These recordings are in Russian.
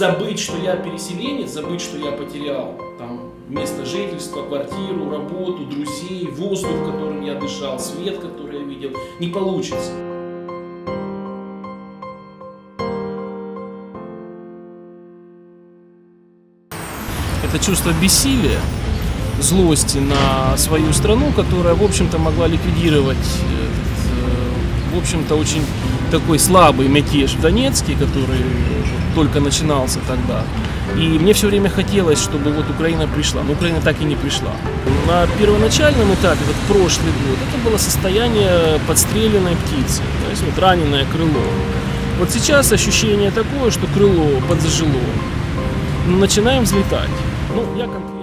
забыть, что я переселенец, забыть, что я потерял там место жительства, квартиру, работу, друзей, воздух, которым я дышал, свет, который я видел, не получится. Это чувство бессилия, злости на свою страну, которая, в общем-то, могла ликвидировать этот, э, в общем-то, очень такой слабый мятеж в Донецке, который только начинался тогда. И мне все время хотелось, чтобы вот Украина пришла. Но Украина так и не пришла. На первоначальном этапе, вот прошлый год, это было состояние подстреленной птицы, то есть вот раненое крыло. Вот сейчас ощущение такое, что крыло подзажило. Начинаем взлетать. Ну, я конкретно.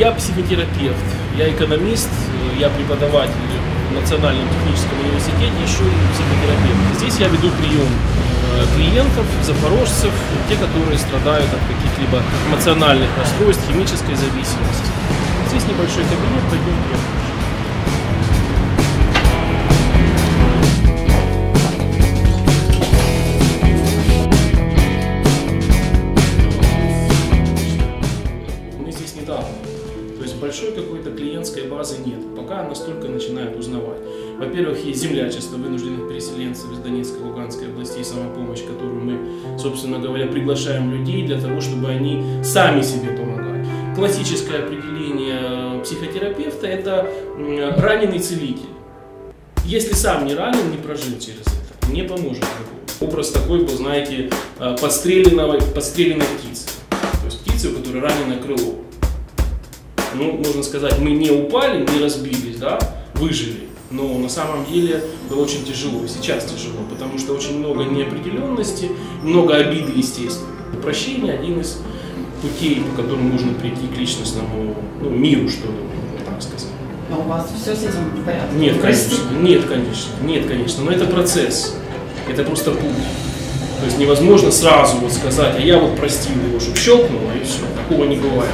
Я психотерапевт, я экономист, я преподаватель в Национальном техническом университете, еще и психотерапевт. Здесь я веду прием э, клиентов, запорожцев, те, которые страдают от каких-либо эмоциональных расстройств, химической зависимости. Здесь небольшой кабинет, пойдемте. Мы здесь недавно. Большой какой-то клиентской базы нет. Пока нас только начинают узнавать. Во-первых, есть землячество вынужденных переселенцев из Донецкой, Луганской областей, самопомощь, которую мы, собственно говоря, приглашаем людей для того, чтобы они сами себе помогали. Классическое определение психотерапевта – это раненый целитель. Если сам не ранен, не прожил через это, не поможет. Образ такой был, знаете, э, подстреленного, подстреленной птицы. То есть птицы, у которой раненое крыло ну, можно сказать, мы не упали, не разбились, да, выжили. Но на самом деле было очень тяжело, и сейчас тяжело, потому что очень много неопределенности, много обиды, естественно. Прощение один из путей, по которым нужно прийти к личностному ну, миру, что ли, так сказать. Но у вас все с этим в порядке? Нет, Прости. конечно, нет, конечно, нет, конечно, но это процесс, это просто путь. То есть невозможно сразу вот сказать, а я вот простил его, чтобы щелкнуло, и все, такого не бывает.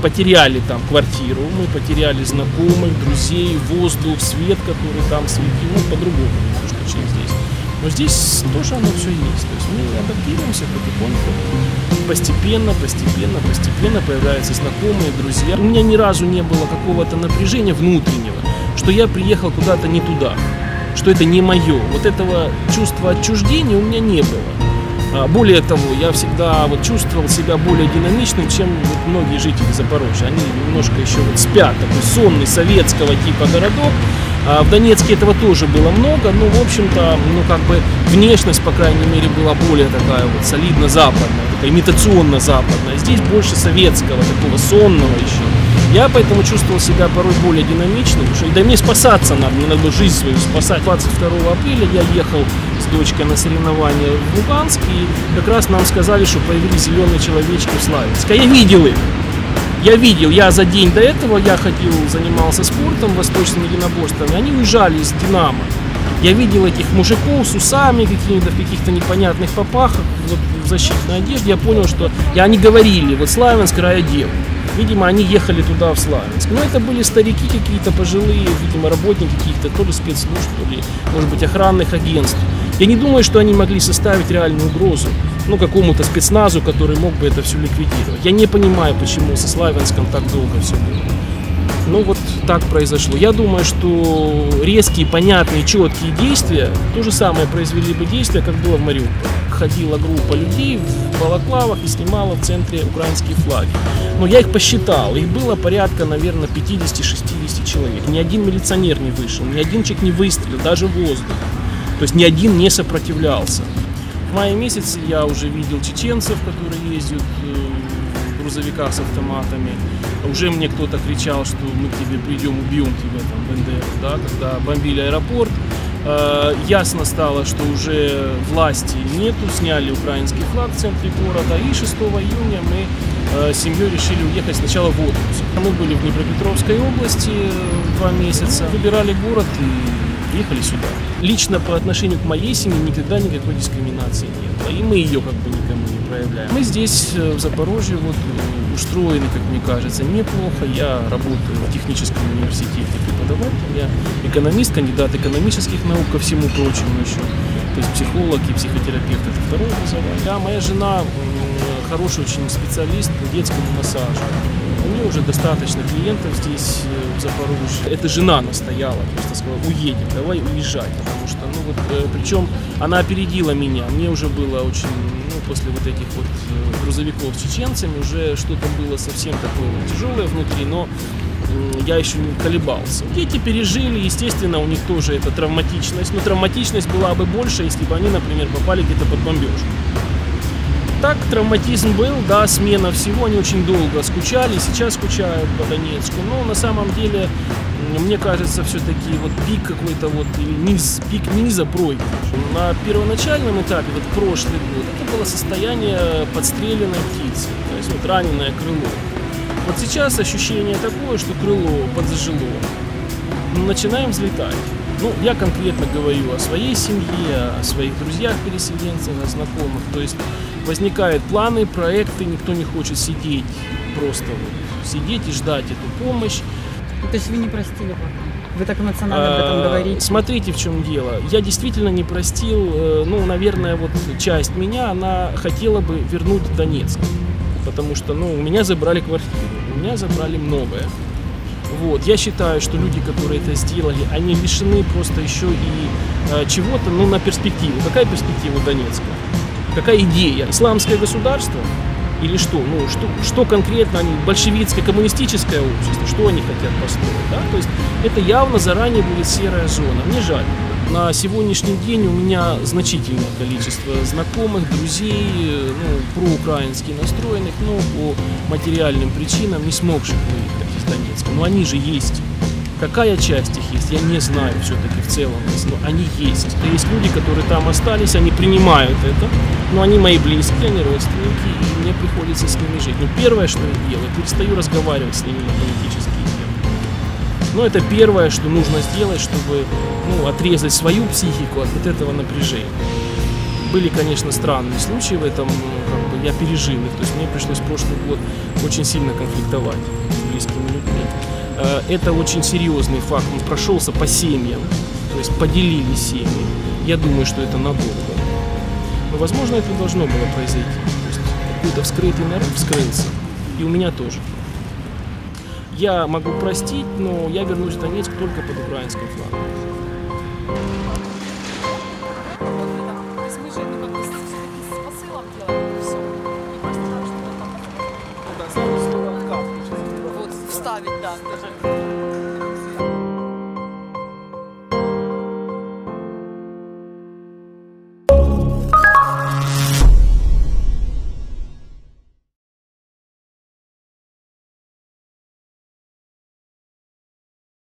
Потеряли там квартиру, мы потеряли знакомых, друзей, воздух, свет, который там светил, ну, по-другому немножко, чем здесь. Но здесь тоже оно все есть. То есть мы адаптируемся потихоньку. Постепенно, постепенно, постепенно появляются знакомые, друзья. У меня ни разу не было какого-то напряжения внутреннего, что я приехал куда-то не туда, что это не мое. Вот этого чувства отчуждения у меня не было. А, Более того, я всегда вот чувствовал себя более динамичным, чем вот многие жители Запорожья. Они немножко еще вот спят, такой сонный советского типа городок. А в Донецке этого тоже было много, но, в общем-то, ну, как бы внешность, по крайней мере, была более такая вот солидно-западная, такая имитационно-западная. Здесь больше советского, такого сонного еще. Я поэтому чувствовал себя порой более динамичным, потому что и да мне спасаться надо, мне надо жизнь свою спасать. 22 апреля я ехал дочкой на соревнования в Луганск, и как раз нам сказали, что появились зеленые человечки в Славянске. А я видел их. Я видел, я за день до этого, я ходил, занимался спортом, восточными единоборствами, они уезжали из Динамо. Я видел этих мужиков с усами какими-то в каких-то непонятных попахах, вот в защитной одежде. Я понял, что... И они говорили, вот Славянск, райотдел. Видимо, они ехали туда, в Славянск. Но это были старики какие-то пожилые, видимо, работники каких-то, то ли спецслужб, то ли, может быть, охранных агентств. Я не думаю, что они могли составить реальную угрозу ну, какому-то спецназу, который мог бы это все ликвидировать. Я не понимаю, почему со Славянском так долго все было. Ну вот так произошло. Я думаю, что резкие, понятные, четкие действия, то же самое произвели бы действия, как было в Мариуполе. Ходила группа людей в балаклавах и снимала в центре украинские флаги. Но я их посчитал, их было порядка, наверное, 50-60 человек. Ни один милиционер не вышел, ни один человек не выстрелил, даже воздух. То есть ни один не сопротивлялся. В мае месяце я уже видел чеченцев, которые ездят э, в грузовиках с автоматами. Уже мне кто-то кричал, что мы к тебе придем, убьем тебя там, БНДР, да, когда бомбили аэропорт. Э, ясно стало, что уже власти нету, сняли украинский флаг в центре города, и 6 июня мы э, с семьей решили уехать сначала в отпуск. Мы были в Днепропетровской области два месяца, выбирали город и ехали сюда. Лично по отношению к моей семье никогда никакой дискриминации не было, и мы ее как бы никому не проявляем. Мы здесь, в Запорожье, вот, устроены, как мне кажется, неплохо. Я работаю в техническом университете преподавателем, я экономист, кандидат экономических наук ко всему прочему еще. То есть психолог и психотерапевт это второе образование. Да, моя жена хороший очень специалист по детскому массажу. У нее уже достаточно клиентов здесь, э, в Запорожье. Это жена настояла, просто сказала, уедем, давай уезжать. Потому что, ну вот, э, причем она опередила меня. Мне уже было очень, ну, после вот этих вот э, грузовиков с чеченцами, уже что-то было совсем такое тяжелое внутри, но я еще не колебался. Дети пережили, естественно, у них тоже это травматичность, но травматичность была бы больше, если бы они, например, попали где-то под бомбежку. Так, травматизм был, да, смена всего, они очень долго скучали, сейчас скучают по Донецку, но на самом деле, мне кажется, все-таки вот пик какой-то вот, или низ, пик низа пройден. На первоначальном этапе, вот прошлый год, это было состояние подстреленной птицы, то есть вот раненое крыло. Вот сейчас ощущение такое, что крыло подзажило. Начинаем взлетать. Ну, я конкретно говорю о своей семье, о своих друзьях-переселенцах, о знакомых. То есть возникают планы, проекты, никто не хочет сидеть, просто вот сидеть и ждать эту помощь. То есть вы не простили пока? Вы так эмоционально об этом а, говорите. Смотрите, в чем дело. Я действительно не простил, э, ну, наверное, вот часть меня, она хотела бы вернуть Донецк. Потому что, ну, у меня забрали квартиру, у меня забрали многое. Вот. Я считаю, что люди, которые это сделали, они лишены просто еще и э, чего-то, ну, на перспективу. Какая перспектива Донецка? Какая идея? Исламское государство? Или что? Ну, что, что конкретно они, большевистское, коммунистическое общество, что они хотят построить, да? То есть это явно заранее будет серая зона. Мне жаль. На сегодняшний день у меня значительное количество знакомых, друзей, ну, проукраински настроенных, но по материальным причинам не смогших выехать из Донецка. Но они же есть. Какая часть их есть, я не знаю все-таки в целом, но они есть. Есть люди, которые там остались, они принимают это, но они мои близкие, они родственники, и мне приходится с ними жить. Но первое, что я делаю, перестаю разговаривать с ними на политические темы. Но это первое, что нужно сделать, чтобы ну, отрезать свою психику от вот этого напряжения. Были, конечно, странные случаи в этом, как бы я пережил их, то есть мне пришлось прошлый год очень сильно конфликтовать близкими людьми. Э, это очень серьезный факт, он прошелся по семьям, то есть поделили семьи. Я думаю, что это надолго. Но, возможно, это должно было произойти. Какой-то вскрытый народ вскрылся, и у меня тоже. Я могу простить, но я вернусь в Донецк только под украинским флагом.